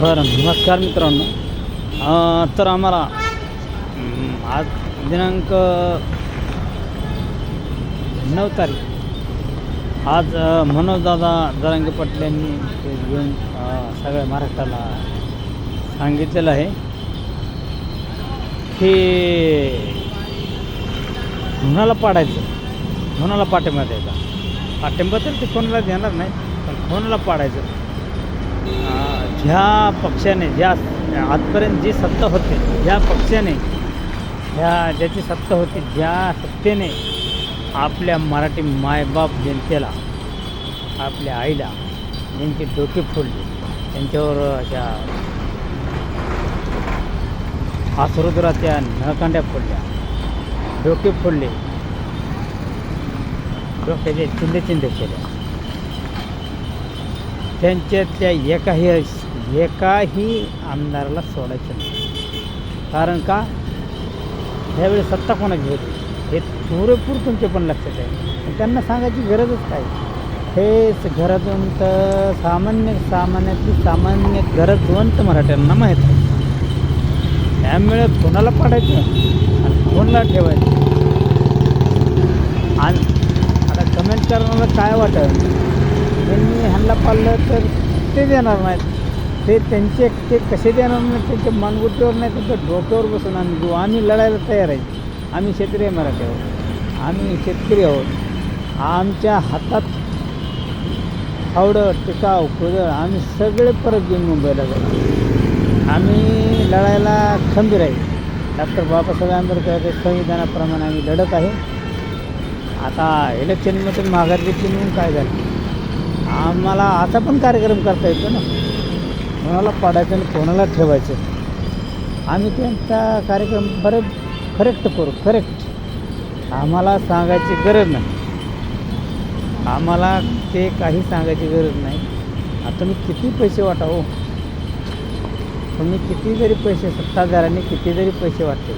बरं नमस्कार मित्रांनो. तर आम्हाला आज दिनांक नऊ तारीख. आज मनोजदादा जरांगे पाटील यांनी ते घेऊन सगळ्या महाराष्ट्राला सांगितलेलं आहे की म्हणाला पाडायचं. म्हणाला पाठिंबा द्यायचा. पाठिंबा तर ते कोणाला देणार नाही पण कोणाला पाडायचं? ह्या ज्या पक्षाने ज्या आजपर्यंत जी सत्ता होते ज्या पक्षाने ह्या ज्याची सत्ता होती ज्या सत्तेने आपल्या मराठी मायबाप जनतेला आपल्या आईला ज्यांची डोके फोडली. त्यांच्यावर अशा आसरुद्राच्या नळकांड्या फोडल्या. डोके फोडले. डोक्याचे चिंदे चिंदे केल्या त्यांच्यातल्या एकाही एकाही आमदाराला सोडायचं नाही. कारण का? ह्यावेळी सत्ता कोणाची होती? हे पुरेपूर तुमचे पण लक्षात आहे. पण त्यांना सांगायची गरजच काय? हे घरातून तर सामान्य सामान्यातली सामान्य गरजवंत मराठ्यांना माहीत आहे त्यामुळे कोणाला पाडायचं? आणि कोणाला ठेवायचं? आणि आता कमेंट करणारा काय वाटत? त्यांनी ह्यांना पाळलं तर ते देणार नाहीत. ते त्यांचे ते कसे देणार नाही त्यांच्या मानगुटीवर नाही त्यांच्या डोक्यावर बसून आम्ही देऊ आम्ही लढायला तयार आहे. आम्ही शेतकरी मराठी आहोत. आम्ही शेतकरी आहोत. आमच्या हातात फावडं टिकाव कुदळ आम्ही सगळे परत घेऊन मुंबईला जाऊ. आम्ही लढायला खंबीर आहे. डॉक्टर बाबासाहेब आंबेडकरच्या संविधानाप्रमाणे आम्ही लढत आहे. आता इलेक्शनमधून माघार घेतली म्हणून काय झालं? आम्हाला आता पण कार्यक्रम करता येतो ना. कोणाला पाडायचं आणि कोणाला ठेवायचं? आम्ही त्यांचा कार्यक्रम बरं करेक्ट करू करेक्ट आम्हाला सांगायची गरज नाही. आम्हाला ते काही सांगायची गरज नाही. आता मी किती पैसे वाटावं? तुम्ही किती जरी पैसे सत्ताधाऱ्यांनी किती जरी पैसे वाटले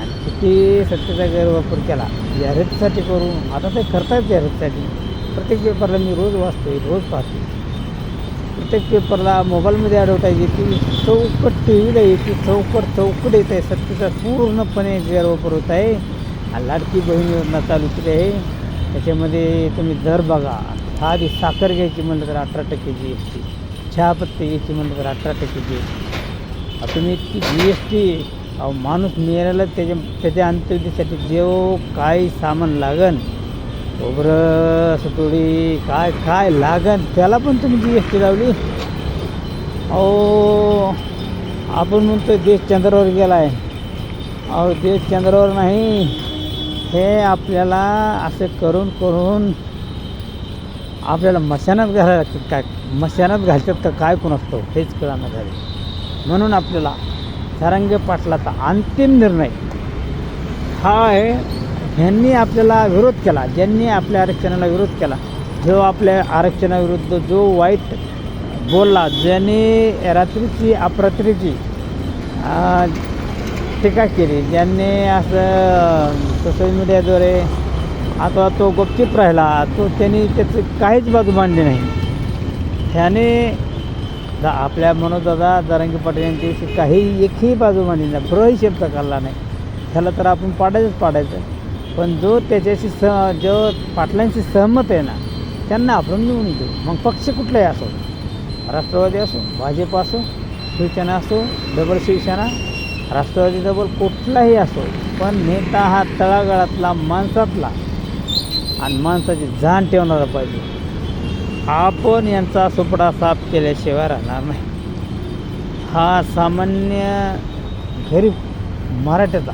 आणि किती सत्तेचा गैरवापर केला जाहिरातीसाठी करू. आता ते करतायत जाहिरातीसाठी प्रत्येक पेपरला मी रोज वाचतोय रोज पाहतो प्रत्येक पेपरला मोबाईलमध्ये ॲडव्हर्टाईज येते चौकट टी व्हीला येते चौकट चौकट येत आहे. सत्तेचा पूर्णपणे गैरवापर होत आहे. लाडकी बहीण योजना चालू केली आहे. त्याच्यामध्ये तुम्ही दर बघा आधी साखर घ्यायची म्हणलं तर अठरा टक्के जी एस टी चहापत्ती घ्यायची म्हणलं तर अठरा टक्के जी एस टी तुम्ही इतकी जी एस टी अहो माणूस मिळायला त्याच्या त्याच्या अंत्यविधीसाठी जेव काय सामान लागन खोबरं सतोडी काय काय लागन त्याला पण तुम्ही जी एस टी लावली. अहो आपण म्हणतो देश चंद्रावर गेला आहे अहो देश चंद्रावर नाही. हे आपल्याला असं करून करून आपल्याला मशानात घालायला लागतात. काय मशानात घालतात का काय कोण असतो हेच कळानं झाले. म्हणून आपल्याला सारंगे पाटलाचा अंतिम निर्णय हा आहे. ह्यांनी आपल्याला विरोध केला ज्यांनी आपल्या आरक्षणाला विरोध केला जो आपल्या आरक्षणाविरुद्ध जो वाईट बोलला ज्यांनी रात्रीची अपरात्रीची टीका केली ज्यांनी असं सोशल मीडियाद्वारे आता तो गुपचिप राहिला तो त्यांनी त्याचं काहीच बाजू मांडली नाही. त्याने दा आपल्या मनोदादा जरांगी पाटील यांच्याविषयी काही एकही बाजू मांडली नाही ब्रही शब्द काढला नाही. त्याला तर आपण पाडायचंच पाडायचं. पण जो त्याच्याशी स जो पाटलांशी सहमत आहे ना त्यांना आपण निवडून देऊ. मग पक्ष कुठलाही असो राष्ट्रवादी असो भाजप असो शिवसेना असो डबल शिवसेना राष्ट्रवादी डबल कुठलाही असो पण नेता हा तळागाळातला माणसातला. आणि माणसाची जाण ठेवणारा पाहिजे. आपण यांचा सुपडा साफ केल्याशिवाय राहणार नाही. हा सामान्य गरीब मराठ्याचा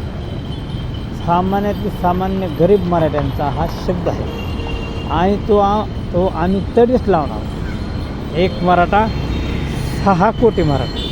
सामान्यातली सामान्य गरीब मराठ्यांचा हा शब्द आहे. आणि तो आ तो आम्ही तडीच लावणार. एक मराठा सहा कोटी मराठा.